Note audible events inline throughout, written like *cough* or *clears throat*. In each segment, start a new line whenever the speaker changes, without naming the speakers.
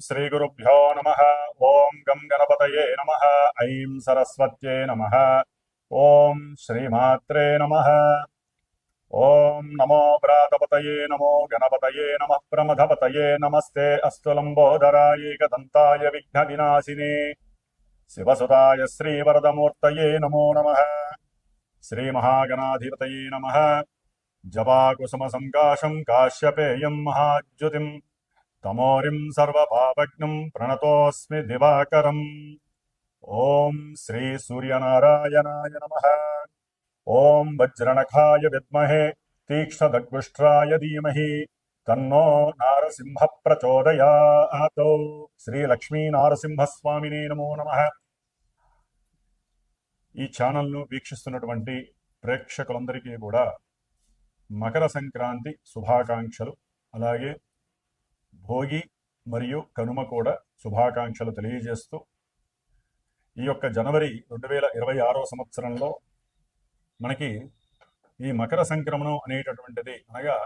శ్రీ గురుభ్యో నమ ఓం గం గణపతయే నమ ఐం సరస్వత్యే నమ ఓం శ్రీమాత్రే నమ ఓం నమో ప్రాతపతయే నమో గణపతయే నమ ప్రమథపతయే నమస్తే అస్తు లంబోదరాయేకదంతాయ విఘ్న వినాశిని శివసుతాయ శ్రీవరదమూర్తయే నమో నమ శ్రీమహాగణాధిపతయే నమ జపాకుసుమ సంకాశం కాశ్యపేయం మహాద్యుతిం తమోరిం సర్వపాపజ్ఞం ప్రణతోస్మి దివాకరం. ఓం శ్రీ సూర్యనారాయణాయ నమ. ఓం వజ్రనఖాయ విద్మహే తీక్ష్ణదగ్గుష్ట్రాయ ధీమహి. తన్నో నారసింహ ప్రచోదయాత్ శ్రీ లక్ష్మీ నారసింహస్వామినే నమో నమ. ఈ ఛానల్ను వీక్షిస్తున్నటువంటి ప్రేక్షకులందరికీ కూడా మకర సంక్రాంతి శుభాకాంక్షలు. అలాగే భోగి మరియు కనుమ కూడా శుభాకాంక్షలు తెలియజేస్తూ ఈ యొక్క జనవరి రెండు వేల ఇరవై ఆరో సంవత్సరంలో మనకి ఈ మకర సంక్రమణం అనేటటువంటిది అనగా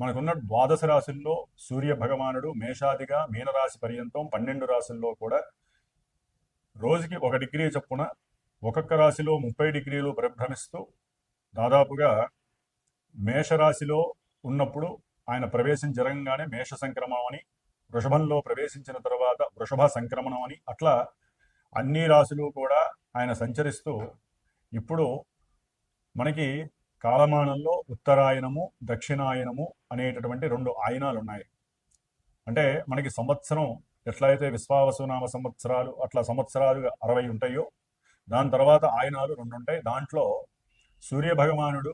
మనకున్న ద్వాదశ రాశుల్లో సూర్య భగవానుడు మేషాదిగా మీనరాశి పర్యంతం పన్నెండు రాశుల్లో కూడా రోజుకి ఒక డిగ్రీ చొప్పున ఒక్కొక్క రాశిలో ముప్పై డిగ్రీలు పరిభ్రమిస్తూ దాదాపుగా మేషరాశిలో ఉన్నప్పుడు ఆయన ప్రవేశం జరగంగానే మేష సంక్రమణం అని వృషభంలో ప్రవేశించిన తర్వాత వృషభ సంక్రమణం అని అట్లా అన్ని రాశులు కూడా ఆయన సంచరిస్తూ ఇప్పుడు మనకి కాలమానంలో ఉత్తరాయణము దక్షిణాయనము అనేటటువంటి రెండు ఆయనాలు ఉన్నాయి అంటే మనకి సంవత్సరం ఎట్లయితే విశ్వావసునామ సంవత్సరాలు అట్లా సంవత్సరాలు అరవై ఉంటాయో దాని తర్వాత ఆయనాలు రెండు ఉంటాయి దాంట్లో సూర్య భగవానుడు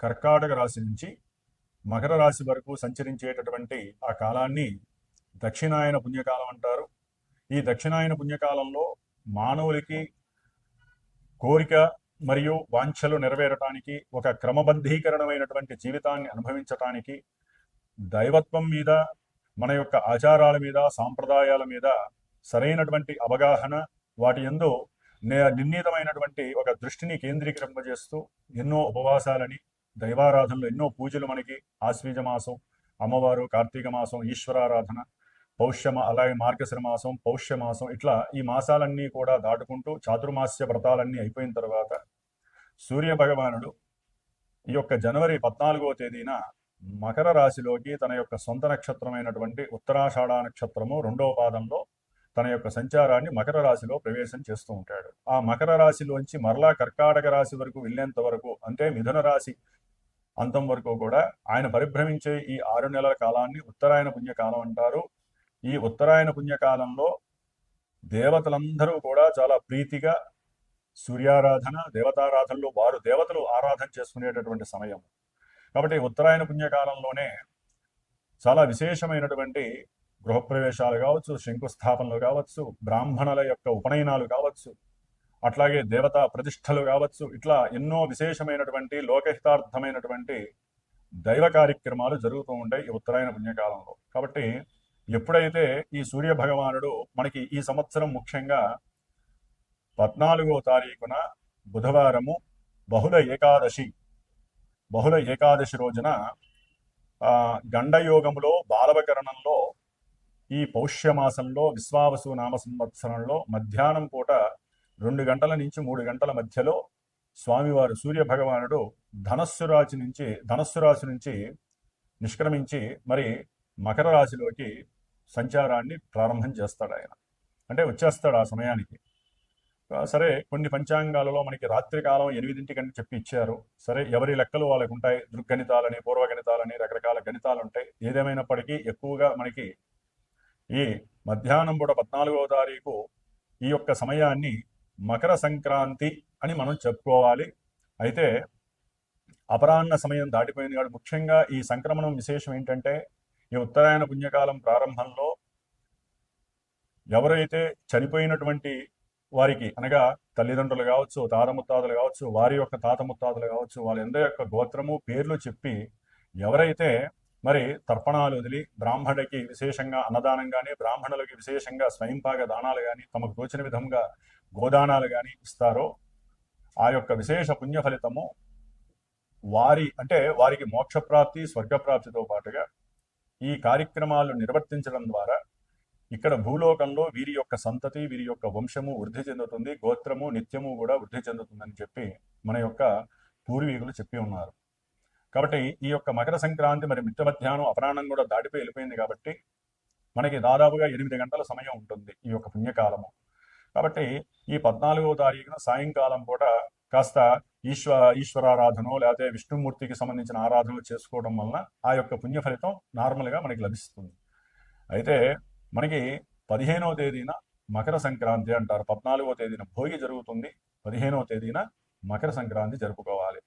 కర్కాటక రాశి నుంచి మకర రాశి వరకు సంచరించేటటువంటి ఆ కాలాన్ని దక్షిణాయన పుణ్యకాలం అంటారు. ఈ దక్షిణాయన పుణ్యకాలంలో మానవులకి కోరిక మరియు వాంఛలు నెరవేరటానికి ఒక క్రమబద్ధీకరణమైనటువంటి జీవితాన్ని అనుభవించటానికి దైవత్వం మీద మన యొక్క ఆచారాల మీద సాంప్రదాయాల మీద సరైనటువంటి అవగాహన వాటి ఎందు నే- నిర్ణీతమైనటువంటి ఒక దృష్టిని కేంద్రీకరింపజేస్తూ ఎన్నో ఉపవాసాలని దైవారాధనలు ఎన్నో పూజలు మనకి ఆశ్వీజ మాసం అమ్మవారు కార్తీక మాసం ఈశ్వరారాధన పౌష్యమ అలాగే మార్గశిర మాసం పౌష్య మాసం ఇట్లా ఈ మాసాలన్నీ కూడా దాటుకుంటూ చాతుర్మాస్య వ్రతాలన్నీ అయిపోయిన తర్వాత సూర్య భగవానుడు ఈ యొక్క జనవరి పద్నాలుగో తేదీన మకర రాశిలోకి తన యొక్క సొంత నక్షత్రమైనటువంటి ఉత్తరాషాఢ నక్షత్రము రెండవ పాదంలో తన యొక్క సంచారాన్ని మకర రాశిలో ప్రవేశం చేస్తూ ఉంటాడు. ఆ మకర రాశిలోంచి మరలా కర్కాటక రాశి వరకు వెళ్ళేంత వరకు అంటే మిథున రాశి అంతం వరకు కూడా ఆయన పరిభ్రమించే ఈ ఆరు నెలల కాలాన్ని ఉత్తరాయణ పుణ్యకాలం అంటారు. ఈ ఉత్తరాయణ పుణ్యకాలంలో దేవతలందరూ కూడా చాలా ప్రీతిగా సూర్యారాధన దేవతారాధనలో వారు దేవతలు ఆరాధన చేసుకునేటటువంటి సమయం. కాబట్టి ఉత్తరాయణ పుణ్యకాలంలోనే చాలా విశేషమైనటువంటి గృహప్రవేశాలు కావచ్చు శంకుస్థాపనలు కావచ్చు బ్రాహ్మణుల యొక్క ఉపనయనాలు కావచ్చు అట్లాగే దేవతా ప్రతిష్టలు కావచ్చు ఇట్లా ఎన్నో విశేషమైనటువంటి లోకహితార్థమైనటువంటి దైవ కార్యక్రమాలు జరుగుతూ ఉంటాయి ఈ ఉత్తరాయణ పుణ్యకాలంలో. కాబట్టి ఎప్పుడైతే ఈ సూర్య భగవానుడు మనకి ఈ సంవత్సరం ముఖ్యంగా పద్నాలుగో తారీఖున బుధవారము బహుళ ఏకాదశి బహుళ ఏకాదశి రోజున ఆ గండయోగములో బాలవకరణంలో ఈ పౌష్యమాసంలో విశ్వావసు నామ సంవత్సరంలో మధ్యాహ్నం పూట రెండు గంటల నుంచి మూడు గంటల మధ్యలో స్వామివారు సూర్య భగవానుడు ధనస్సు రాశి నుంచి ధనస్సు రాశి నుంచి నిష్క్రమించి మరి మకర రాశిలోకి సంచారాన్ని ప్రారంభం చేస్తాడు ఆయన. అంటే వచ్చేస్తాడు ఆ సమయానికి. సరే కొన్ని పంచాంగాలలో మనకి రాత్రికాలం కాలం చెప్పి ఇచ్చారు. సరే ఎవరి లెక్కలు వాళ్ళకు ఉంటాయి? దృగ్గణితాలని పూర్వగణితాలని రకరకాల గణితాలు ఉంటాయి. ఏదేమైనప్పటికీ ఎక్కువగా మనకి ఈ మధ్యాహ్నం పూట పద్నాలుగవ తారీఖు ఈ యొక్క సమయాన్ని మకర సంక్రాంతి అని మనం చెప్పుకోవాలి. అయితే అపరాహ్న సమయం దాటిపోయింది కాబట్టి ముఖ్యంగా ఈ సంక్రమణం విశేషం ఏంటంటే ఈ ఉత్తరాయణ పుణ్యకాలం ప్రారంభంలో ఎవరైతే చనిపోయినటువంటి వారికి అనగా తల్లిదండ్రులు కావచ్చు తాత ముత్తాతలు కావచ్చు వారి యొక్క తాత ముత్తాతలు కావచ్చు వాళ్ళందరి యొక్క గోత్రము పేర్లు చెప్పి ఎవరైతే మరి తర్పణాలు వదిలి బ్రాహ్మణుడికి విశేషంగా అన్నదానం కానీ బ్రాహ్మణులకి విశేషంగా స్వయంపాక దానాలు కానీ తమకు తోచిన విధంగా గోదానాలు కానీ ఇస్తారో ఆ యొక్క విశేష పుణ్య ఫలితము వారి అంటే వారికి మోక్షప్రాప్తి స్వర్గప్రాప్తితో పాటుగా ఈ కార్యక్రమాలు నిర్వర్తించడం ద్వారా ఇక్కడ భూలోకంలో వీరి యొక్క సంతతి వీరి యొక్క వంశము వృద్ధి చెందుతుంది గోత్రము నిత్యము కూడా వృద్ధి చెందుతుందని చెప్పి మన యొక్క పూర్వీకులు చెప్పి ఉన్నారు. కాబట్టి ఈ యొక్క మకర సంక్రాంతి మరి మిట్ట మధ్యాహ్నం అపరాహ్నం కూడా దాటిపోయి వెళ్ళిపోయింది కాబట్టి మనకి దాదాపుగా ఎనిమిది గంటల సమయం ఉంటుంది ఈ యొక్క పుణ్యకాలము. కాబట్టి ఈ పద్నాలుగో తారీఖున సాయంకాలం పూట కాస్త ఈశ్వ ఈశ్వరారాధనో లేకపోతే విష్ణుమూర్తికి సంబంధించిన ఆరాధనలు చేసుకోవడం వలన ఆ యొక్క పుణ్య ఫలితం నార్మల్గా మనకి లభిస్తుంది. అయితే మనకి పదిహేనవ తేదీన మకర సంక్రాంతి అంటారు. పద్నాలుగో తేదీన భోగి జరుగుతుంది. పదిహేనవ తేదీన మకర సంక్రాంతి జరుపుకోవాలి.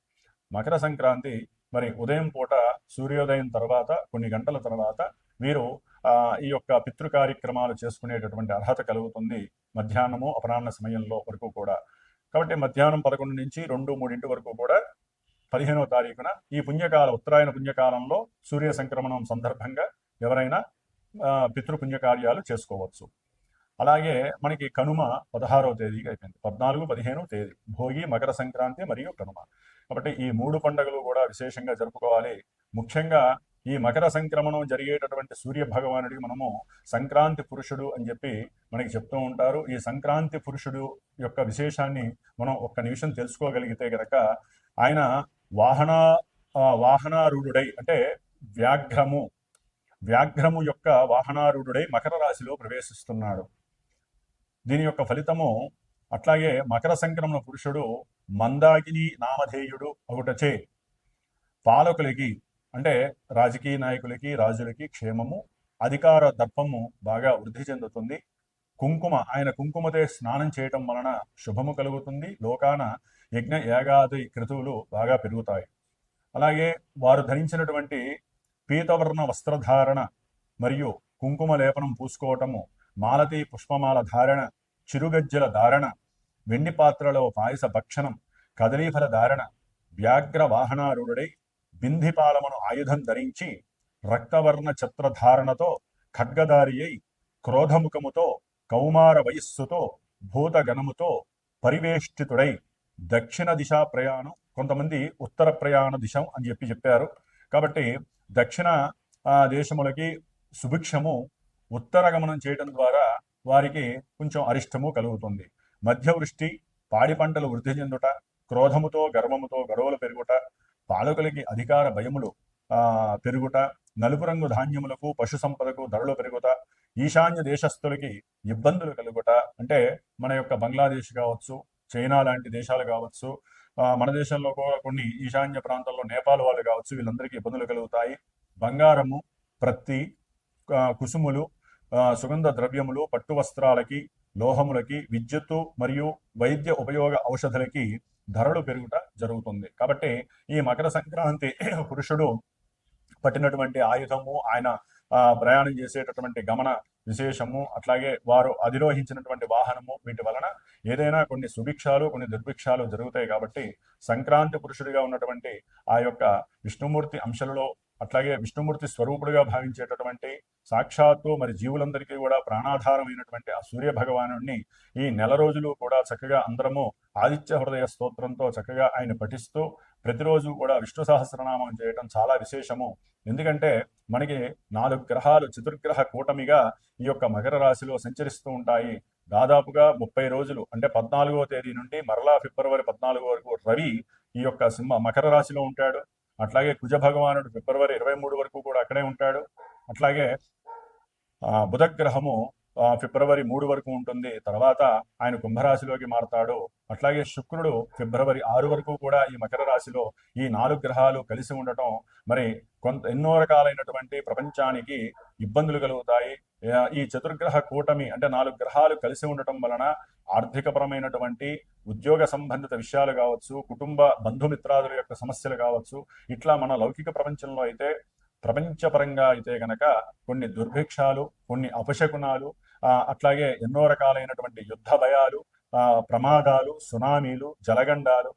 మకర సంక్రాంతి మరి ఉదయం పూట సూర్యోదయం తర్వాత కొన్ని గంటల తర్వాత మీరు ఈ యొక్క పితృ కార్యక్రమాలు చేసుకునేటటువంటి అర్హత కలుగుతుంది మధ్యాహ్నము అపరాహ్న సమయంలో వరకు కూడా. కాబట్టి మధ్యాహ్నం పదకొండు నుంచి రెండు మూడింటి వరకు కూడా పదిహేనవ తారీఖున ఈ పుణ్యకాల ఉత్తరాయణ పుణ్యకాలంలో సూర్య సంక్రమణం సందర్భంగా ఎవరైనా పితృపుణ్యకార్యాలు పితృ పుణ్యకార్యాలు చేసుకోవచ్చు. అలాగే మనకి కనుమ పదహారవ తేదీకి అయిపోయింది. పద్నాలుగు పదిహేను తేదీ. భోగి మకర సంక్రాంతి మరియు కనుమ. కాబట్టి ఈ మూడు పండుగలు కూడా విశేషంగా జరుపుకోవాలి. ముఖ్యంగా ఈ మకర సంక్రమణం జరిగేటటువంటి సూర్య భగవానుడికి మనము సంక్రాంతి పురుషుడు అని చెప్పి మనకి చెప్తూ ఉంటారు. ఈ సంక్రాంతి పురుషుడు యొక్క విశేషాన్ని మనం ఒక్క నిమిషం తెలుసుకోగలిగితే గనక ఆయన వాహన వాహనారూఢుడై అంటే వ్యాఘ్రము వ్యాఘ్రము యొక్క వాహనారూఢుడై మకర రాశిలో ప్రవేశిస్తున్నాడు. దీని యొక్క ఫలితము అట్లాగే మకర సంక్రమణ పురుషుడు మందాకిని నామధేయుడు ఒకటచే పాలకులకి అంటే రాజకీయ నాయకులకి రాజులకి క్షేమము అధికార దర్పము బాగా వృద్ధి చెందుతుంది. కుంకుమ ఆయన కుంకుమతే స్నానం చేయటం వలన శుభము కలుగుతుంది. లోకాన యజ్ఞ యాగాది క్రతువులు బాగా పెరుగుతాయి. అలాగే వారు ధరించినటువంటి పీతవర్ణ వస్త్రధారణ మరియు కుంకుమ లేపనం పూసుకోవటము మాలతి పుష్పమాల ధారణ చిరుగజ్జల ధారణ వెండి పాత్రలో పాయస భక్షణం కదలీఫల ధారణ వ్యాఘ్ర వాహనారూఢుడై బింధిపాలమును ఆయుధం ధరించి రక్తవర్ణ ఛత్రధారణతో ఖడ్గదారి అయి క్రోధముఖముతో కౌమార వయస్సుతో భూతగణముతో పరివేష్టితుడై దక్షిణ దిశా ప్రయాణం కొంతమంది ఉత్తర ప్రయాణ దిశ అని చెప్పి చెప్పారు. కాబట్టి దక్షిణ ఆ, దేశములకి సుభిక్షము ఉత్తర గమనం చేయడం ద్వారా వారికి కొంచెం అరిష్టము కలుగుతుంది. మధ్యవృష్టి పాడి పంటలు వృద్ధి చెందుట క్రోధముతో గర్వముతో గొడవలు పెరుగుట పాలకులకి అధికార భయములు ఆ పెరుగుట నలుపు రంగు ధాన్యములకు పశు సంపదకు ధరలు పెరుగుట ఈశాన్య దేశస్థులకి ఇబ్బందులు కలుగుట అంటే మన యొక్క బంగ్లాదేశ్ కావచ్చు చైనా లాంటి దేశాలు కావచ్చు ఆ, మన దేశంలో కూడా కొన్ని ఈశాన్య ప్రాంతాల్లో నేపాల్ వాళ్ళు కావచ్చు వీళ్ళందరికీ ఇబ్బందులు కలుగుతాయి. బంగారము ప్రత్తి కుసుములు ఆ, సుగంధ ద్రవ్యములు పట్టు వస్త్రాలకి లోహములకి విద్యుత్తు మరియు వైద్య ఉపయోగ ఔషధులకి ధరలు పెరుగుట జరుగుతుంది. కాబట్టి ఈ మకర సంక్రాంతి *clears throat* పురుషుడు పట్టినటువంటి ఆయుధము ఆయన ఆ, ప్రయాణం చేసేటటువంటి గమన విశేషము అట్లాగే వారు అధిరోహించినటువంటి వాహనము వీటి వలన ఏదైనా కొన్ని సుభిక్షాలు కొన్ని దుర్భిక్షాలు జరుగుతాయి కాబట్టి సంక్రాంతి పురుషుడిగా ఉన్నటువంటి ఆ యొక్క విష్ణుమూర్తి అంశాలలో అట్లాగే విష్ణుమూర్తి స్వరూపుడుగా భావించేటటువంటి సాక్షాత్తు మరి జీవులందరికీ కూడా ప్రాణాధారమైనటువంటి ఆ సూర్య భగవానుడిని ఈ నెల రోజులు కూడా చక్కగా అందరము ఆదిత్య హృదయ స్తోత్రంతో చక్కగా ఆయన పఠిస్తూ ప్రతిరోజు కూడా విష్ణు సహస్రనామం చేయటం చాలా విశేషము. ఎందుకంటే మనకి నాలుగు గ్రహాలు చతుర్గ్రహ కూటమిగా ఈ యొక్క మకర రాశిలో సంచరిస్తూ ఉంటాయి. దాదాపుగా ముప్పై రోజులు అంటే పద్నాలుగో తేదీ నుండి మరలా ఫిబ్రవరి పద్నాలుగు వరకు రవి ఈ యొక్క సింహ మకర రాశిలో ఉంటాడు. అట్లాగే కుజ భగవానుడు ఫిబ్రవరి ఇరవై మూడు వరకు కూడా అక్కడే ఉంటాడు. అట్లాగే ఆ, బుధగ్రహము ఫిబ్రవరి మూడు వరకు ఉంటుంది. తర్వాత ఆయన కుంభరాశిలోకి మారతాడు. అట్లాగే శుక్రుడు ఫిబ్రవరి ఆరు వరకు కూడా ఈ మకర రాశిలో ఈ నాలుగు గ్రహాలు కలిసి ఉండటం మరి కొంత ఎన్నో రకాలైనటువంటి ప్రపంచానికి ఇబ్బందులు కలుగుతాయి. ఈ చతుర్గ్రహ కూటమి అంటే నాలుగు గ్రహాలు కలిసి ఉండటం వలన ఆర్థికపరమైనటువంటి ఉద్యోగ సంబంధిత విషయాలు కావచ్చు కుటుంబ బంధుమిత్రాదుల యొక్క సమస్యలు కావచ్చు ఇట్లా మన లౌకిక ప్రపంచంలో అయితే ప్రపంచపరంగా అయితే గనక కొన్ని దుర్భిక్షాలు కొన్ని అపశకునాలు అట్లాగే ఎన్నో రకాలైనటువంటి యుద్ధ భయాలు ఆ, ప్రమాదాలు సునామీలు జలగండాలు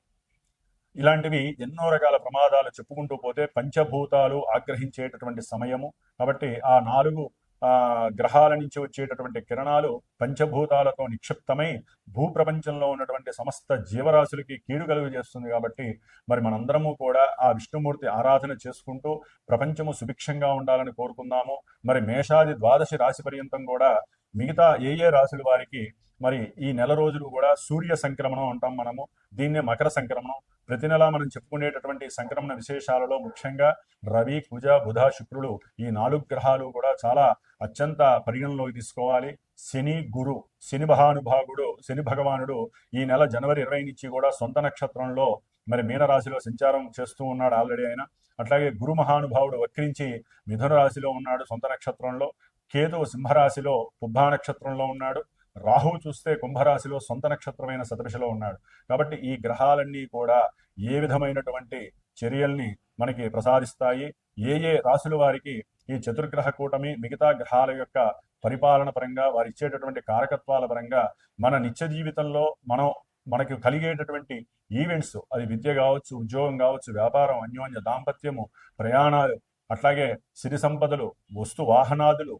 ఇలాంటివి ఎన్నో రకాల ప్రమాదాలు చెప్పుకుంటూ పోతే పంచభూతాలు ఆగ్రహించేటటువంటి సమయము. కాబట్టి ఆ నాలుగు ఆ గ్రహాల నుంచి వచ్చేటటువంటి కిరణాలు పంచభూతాలతో నిక్షిప్తమై భూప్రపంచంలో ఉన్నటువంటి సమస్త జీవరాశులకి కీడు కలుగు చేస్తుంది కాబట్టి మరి మనందరము కూడా ఆ విష్ణుమూర్తి ఆరాధన చేసుకుంటూ ప్రపంచము సుభిక్షంగా ఉండాలని కోరుకుందాము. మరి మేషాది ద్వాదశి రాశి పర్యంతం కూడా మిగతా ఏ ఏ రాశుల వారికి మరి ఈ నెల రోజులు కూడా సూర్య సంక్రమణం అంటాం మనము. దీన్నే మకర సంక్రమణం. ప్రతి నెల మనం చెప్పుకునేటటువంటి సంక్రమణ విశేషాలలో ముఖ్యంగా రవి కుజ బుధ శుక్రుడు ఈ నాలుగు గ్రహాలు కూడా చాలా అత్యంత పరిగణలోకి తీసుకోవాలి. శని గురు శని మహానుభావుడు శని భగవానుడు ఈ నెల జనవరి ఇరవై నుంచి కూడా సొంత నక్షత్రంలో మరి మీనరాశిలో సంచారం చేస్తూ ఉన్నాడు ఆల్రెడీ ఆయన. అట్లాగే గురు మహానుభావుడు వక్రించి మిథున రాశిలో ఉన్నాడు సొంత నక్షత్రంలో. కేతువు సింహరాశిలో పుబ్బా నక్షత్రంలో ఉన్నాడు. రాహు చూస్తే కుంభరాశిలో సొంత నక్షత్రమైన సదృశిలో ఉన్నాడు. కాబట్టి ఈ గ్రహాలన్నీ కూడా ఏ విధమైనటువంటి చర్యల్ని మనకి ప్రసాదిస్తాయి? ఏ ఏ రాశుల వారికి ఈ చతుర్గ్రహ కూటమి మిగతా గ్రహాల యొక్క పరిపాలన పరంగా వారు ఇచ్చేటటువంటి కారకత్వాల పరంగా మన నిత్య జీవితంలో మనం మనకు కలిగేటటువంటి ఈవెంట్స్ అది విద్య కావచ్చు ఉద్యోగం కావచ్చు వ్యాపారం అన్యోన్య దాంపత్యము ప్రయాణాలు అట్లాగే సిరి సంపదలు వస్తు వాహనాదులు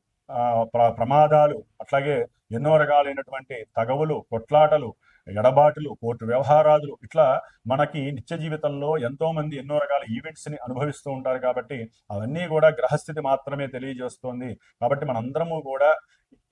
ప్రమాదాలు అట్లాగే ఎన్నో రకాలైనటువంటి తగవులు కొట్లాటలు ఎడబాటులు కోర్టు వ్యవహారాదులు ఇట్లా మనకి నిత్య జీవితంలో ఎంతో మంది ఎన్నో రకాల ఈవెంట్స్ని అనుభవిస్తూ ఉంటారు కాబట్టి అవన్నీ కూడా గ్రహస్థితి మాత్రమే తెలియజేస్తోంది. కాబట్టి మనందరము కూడా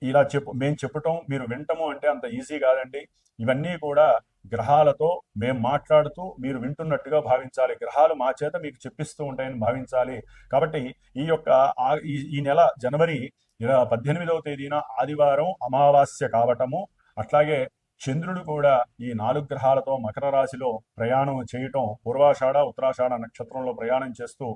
ఇలా చెప్పు మేము చెప్పటం మీరు వింటము అంటే అంత ఈజీ కాదండి. ఇవన్నీ కూడా గ్రహాలతో మేము మాట్లాడుతూ మీరు వింటున్నట్టుగా భావించాలి. గ్రహాలు మా చేత మీకు చెప్పిస్తూ ఉంటాయని భావించాలి. కాబట్టి ఈ యొక్క ఈ- ఈ నెల జనవరి ఇర- పద్దెనిమిదవ తేదీన ఆదివారం అమావాస్య కావటము. అట్లాగే చంద్రుడు కూడా ఈ నాలుగు గ్రహాలతో మకర రాశిలో ప్రయాణం చేయటం పూర్వాషాఢ ఉత్తరాషాఢ నక్షత్రంలో ప్రయాణం చేస్తూ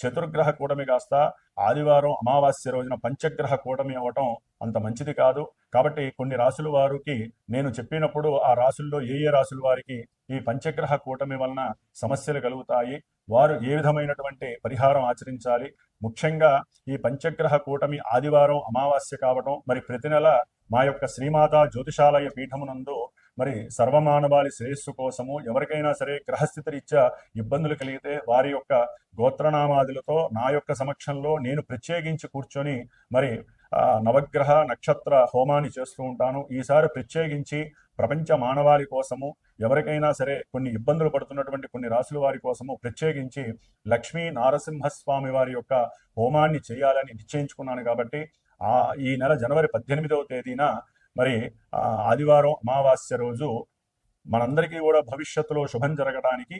చతుర్గ్రహ కూటమి కాస్త ఆదివారం అమావాస్య రోజున పంచగ్రహ కూటమి అవ్వటం అంత మంచిది కాదు. కాబట్టి కొన్ని రాసుల వారికి నేను చెప్పినప్పుడు ఆ రాసుల్లో ఏ ఏ రాసుల వారికి ఈ పంచగ్రహ కూటమి వలన సమస్యలు కలుగుతాయి వారు ఏ విధమైనటువంటి పరిహారం ఆచరించాలి ముఖ్యంగా ఈ పంచగ్రహ కూటమి ఆదివారం అమావాస్య కావటం మరి ప్రతి నెల మా యొక్క శ్రీమాత జ్యోతిషాలయ పీఠమునందు మరి సర్వమానవాళి శ్రేయస్సు కోసము ఎవరికైనా సరే గ్రహస్థితి రీత్యా ఇబ్బందులు కలిగితే వారి యొక్క గోత్రనామాదులతో నా యొక్క సమక్షంలో నేను ప్రత్యేకించి కూర్చొని మరి నవగ్రహ నక్షత్ర హోమాన్ని చేస్తూ ఉంటాను. ఈసారి ప్రత్యేకించి ప్రపంచ మానవాళి కోసము ఎవరికైనా సరే కొన్ని ఇబ్బందులు పడుతున్నటువంటి కొన్ని రాసుల వారి కోసము ప్రత్యేకించి లక్ష్మీ నారసింహస్వామి వారి యొక్క హోమాన్ని చేయాలని నిశ్చయించుకున్నాను కాబట్టి ఆ ఈ నెల జనవరి పద్దెనిమిదవ తేదీన మరి ఆదివారం అమావాస్య రోజు మనందరికీ కూడా భవిష్యత్తులో శుభం జరగడానికి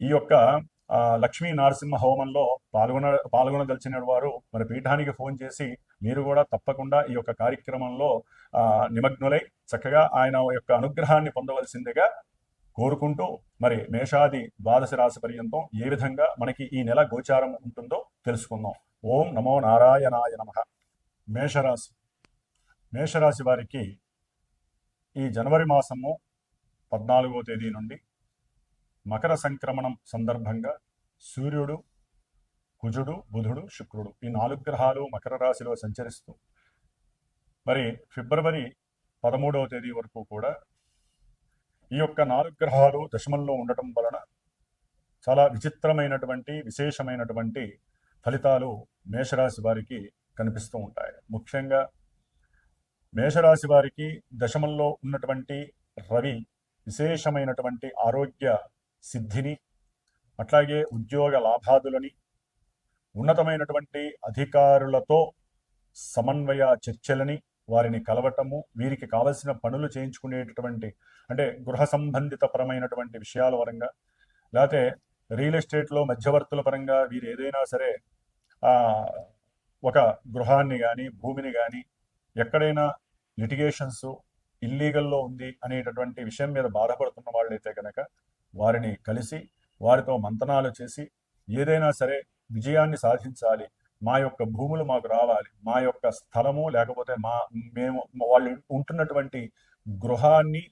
ఈ యొక్క లక్ష్మీ నరసింహ హోమంలో పాల్గొన పాల్గొనదలిచిన వారు మరి పీఠానికి ఫోన్ చేసి మీరు కూడా తప్పకుండా ఈ యొక్క కార్యక్రమంలో నిమగ్నులై చక్కగా ఆయన యొక్క అనుగ్రహాన్ని పొందవలసిందిగా కోరుకుంటూ మరి మేషాది ద్వాదశ రాశి పర్యంతం ఏ విధంగా మనకి ఈ నెల గోచారం ఉంటుందో తెలుసుకుందాం. ఓం నమో నారాయణాయ నమ. మేషరాశి మేషరాశి వారికి ఈ జనవరి మాసము పద్నాలుగో తేదీ నుండి మకర సంక్రమణం సందర్భంగా సూర్యుడు కుజుడు బుధుడు శుక్రుడు ఈ నాలుగు గ్రహాలు మకర రాశిలో సంచరిస్తూ. మరి ఫిబ్రవరి పదమూడవ తేదీ వరకు కూడా ఈ యొక్క నాలుగు గ్రహాలు దశమంలో ఉండటం వలన చాలా విచిత్రమైనటువంటి విశేషమైనటువంటి ఫలితాలు మేషరాశి వారికి కనిపిస్తూ ఉంటాయి. ముఖ్యంగా మేషరాశి వారికి దశమంలో ఉన్నటువంటి రవి విశేషమైనటువంటి ఆరోగ్య సిద్ధిని అట్లాగే ఉద్యోగ లాభాదులని ఉన్నతమైనటువంటి అధికారులతో సమన్వయ చర్చలని వారిని కలవటము వీరికి కావలసిన పనులు చేయించుకునేటటువంటి అంటే గృహ సంబంధిత పరమైనటువంటి విషయాల పరంగా లేకపోతే రియల్ ఎస్టేట్లో మధ్యవర్తుల పరంగా వీరు ఏదైనా సరే ఆ, ఒక గృహాన్ని కానీ భూమిని కానీ ఎక్కడైనా లిటిగేషన్స్ ఇల్లీగల్లో ఉంది అనేటటువంటి విషయం మీద బాధపడుతున్న వాళ్ళైతే కనుక వారిని కలిసి వారితో మంతనాలు చేసి ఏదైనా సరే విజయాన్ని సాధించాలి. మా యొక్క భూములు మాకు రావాలి. మా యొక్క స్థలము లేకపోతే మా మేము వాళ్ళు ఉంటున్నటువంటి గృహాన్ని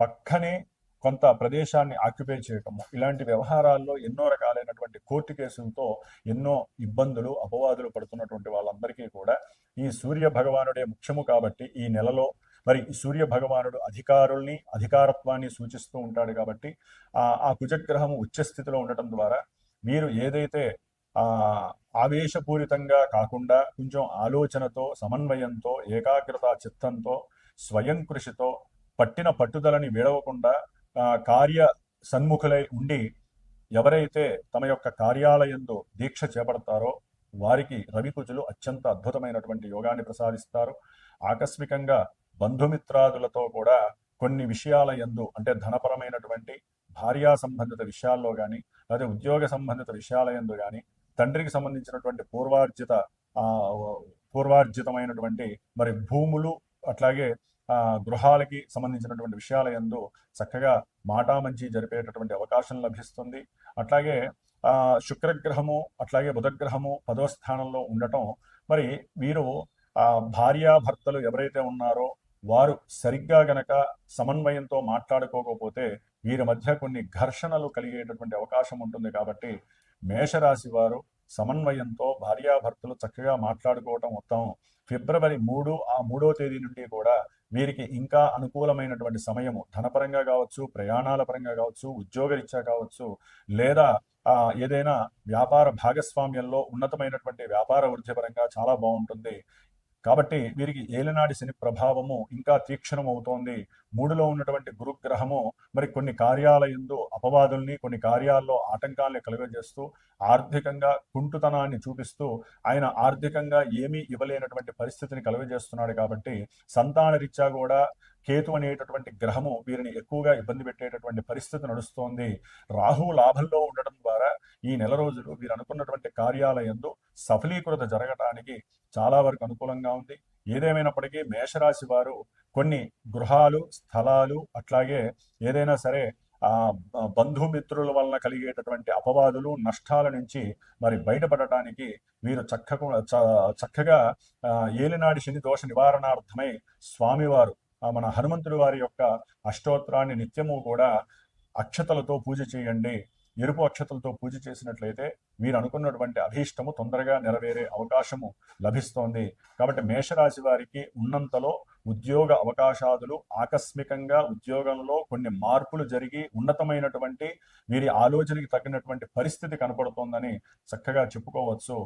పక్కనే కొంత ప్రదేశాన్ని ఆక్యుపై చేయటము. ఇలాంటి వ్యవహారాల్లో ఎన్నో రకాలైనటువంటి కోర్టు కేసులతో ఎన్నో ఇబ్బందులు అపవాదులు పడుతున్నటువంటి వాళ్ళందరికీ కూడా ఈ సూర్య భగవానుడే ముఖ్యము కాబట్టి ఈ నెలలో మరి సూర్య భగవానుడు అధికారుల్ని అధికారత్వాన్ని సూచిస్తూ ఉంటాడు కాబట్టి ఆ ఆ కుజగ్రహము ఉచ్చస్థితిలో ఉండటం ద్వారా మీరు ఏదైతే ఆ ఆవేశపూరితంగా కాకుండా కొంచెం ఆలోచనతో సమన్వయంతో ఏకాగ్రత చిత్తంతో స్వయం కృషితో పట్టిన పట్టుదలని వీడవకుండా కార్య సన్ముఖులై ఉండి ఎవరైతే తమ యొక్క కార్యాలయంలో దీక్ష చేపడతారో వారికి రవికుజులు అత్యంత అద్భుతమైనటువంటి యోగాన్ని ప్రసాదిస్తారు. ఆకస్మికంగా బంధుమిత్రాదులతో కూడా కొన్ని విషయాల యందు అంటే ధనపరమైనటువంటి భార్యా సంబంధిత విషయాల్లో కానీ లేదా ఉద్యోగ సంబంధిత విషయాల యందు కానీ తండ్రికి సంబంధించినటువంటి పూర్వార్జిత ఆ, పూర్వార్జితమైనటువంటి మరి భూములు అట్లాగే ఆ, గృహాలకి సంబంధించినటువంటి విషయాల యందు చక్కగా మాటామంచి జరిపేటటువంటి అవకాశం లభిస్తుంది. అట్లాగే ఆ శుక్రగ్రహము అట్లాగే బుధగ్రహము పదో స్థానంలో ఉండటం మరి వీరు ఆ భార్యాభర్తలు ఎవరైతే ఉన్నారో వారు సరిగ్గా గనక సమన్వయంతో మాట్లాడుకోకపోతే వీరి మధ్య కొన్ని ఘర్షణలు కలిగేటటువంటి అవకాశం ఉంటుంది కాబట్టి మేషరాశి వారు సమన్వయంతో భార్యాభర్తలు చక్కగా మాట్లాడుకోవటం ఉత్తమం. ఫిబ్రవరి మూడు ఆ మూడో తేదీ నుండి కూడా వీరికి ఇంకా అనుకూలమైనటువంటి సమయము. ధనపరంగా కావచ్చు ప్రయాణాల పరంగా కావచ్చు ఉద్యోగరీత్యా కావచ్చు లేదా ఆ, ఏదైనా వ్యాపార భాగస్వామ్యంలో ఉన్నతమైనటువంటి వ్యాపార వృద్ధి పరంగా చాలా బాగుంటుంది. కాబట్టి వీరికి ఏలనాడి శని ప్రభావము ఇంకా తీక్షణం అవుతోంది మూడులో ఉన్నటువంటి గురుగ్రహము మరి కొన్ని కార్యాలయందు అపవాదుల్ని కొన్ని కార్యాల్లో ఆటంకాల్ని కలుగజేస్తూ ఆర్థికంగా కుంటుతనాన్ని చూపిస్తూ ఆయన ఆర్థికంగా ఏమీ ఇవ్వలేనటువంటి పరిస్థితిని కలుగజేస్తున్నాడు కాబట్టి సంతాన రీత్యా కూడా కేతు అనేటటువంటి గ్రహము వీరిని ఎక్కువగా ఇబ్బంది పెట్టేటటువంటి పరిస్థితి నడుస్తోంది. రాహు లాభంలో ఉండడం ద్వారా ఈ నెల రోజులు వీరు అనుకున్నటువంటి కార్యాలయందు సఫలీకృత జరగటానికి చాలా వరకు అనుకూలంగా ఉంది. ఏదేమైనప్పటికీ మేషరాశి వారు కొన్ని గృహాలు స్థలాలు అట్లాగే ఏదైనా సరే ఆ బంధుమిత్రుల వలన కలిగేటటువంటి అపవాదులు నష్టాల నుంచి మరి బయటపడటానికి వీరు చక్కగా చ- చక్కగా ఏలినాడి శని దోష నివారణార్థమై స్వామివారు మన హనుమంతుడి వారి యొక్క అష్టోత్తరాన్ని నిత్యము కూడా అక్షతలతో పూజ చేయండి. ఎరుపు అక్షతలతో పూజ చేసినట్లయితే మీరు అనుకున్నటువంటి అభీష్టము తొందరగా నెరవేరే అవకాశము లభిస్తోంది. కాబట్టి మేషరాశి వారికి ఉన్నంతలో ఉద్యోగ అవకాశాదులు ఆకస్మికంగా ఉద్యోగంలో కొన్ని మార్పులు జరిగి ఉన్నతమైనటువంటి వీరి ఆలోచనకి తగినటువంటి పరిస్థితి కనపడుతోందని చక్కగా చెప్పుకోవచ్చు.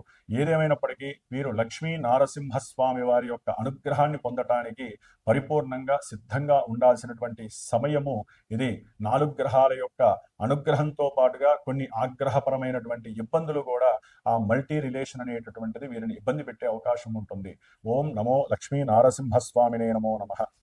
ఏదేమైనప్పటికీ వీరు లక్ష్మీ నారసింహస్వామి వారి యొక్క అనుగ్రహాన్ని పొందటానికి పరిపూర్ణంగా సిద్ధంగా ఉండాల్సినటువంటి సమయము ఇది. నాలుగు గ్రహాల యొక్క అనుగ్రహంతో పాటుగా కొన్ని ఆగ్రహపరమైనటువంటి ఇబ్బందులు కూడా ఆ మల్టీ రిలేషన్ అనేటటువంటిది వీరిని ఇబ్బంది పెట్టే అవకాశం ఉంటుంది. ఓం నమో లక్ష్మీ నారసింహస్వామిని నమో నమః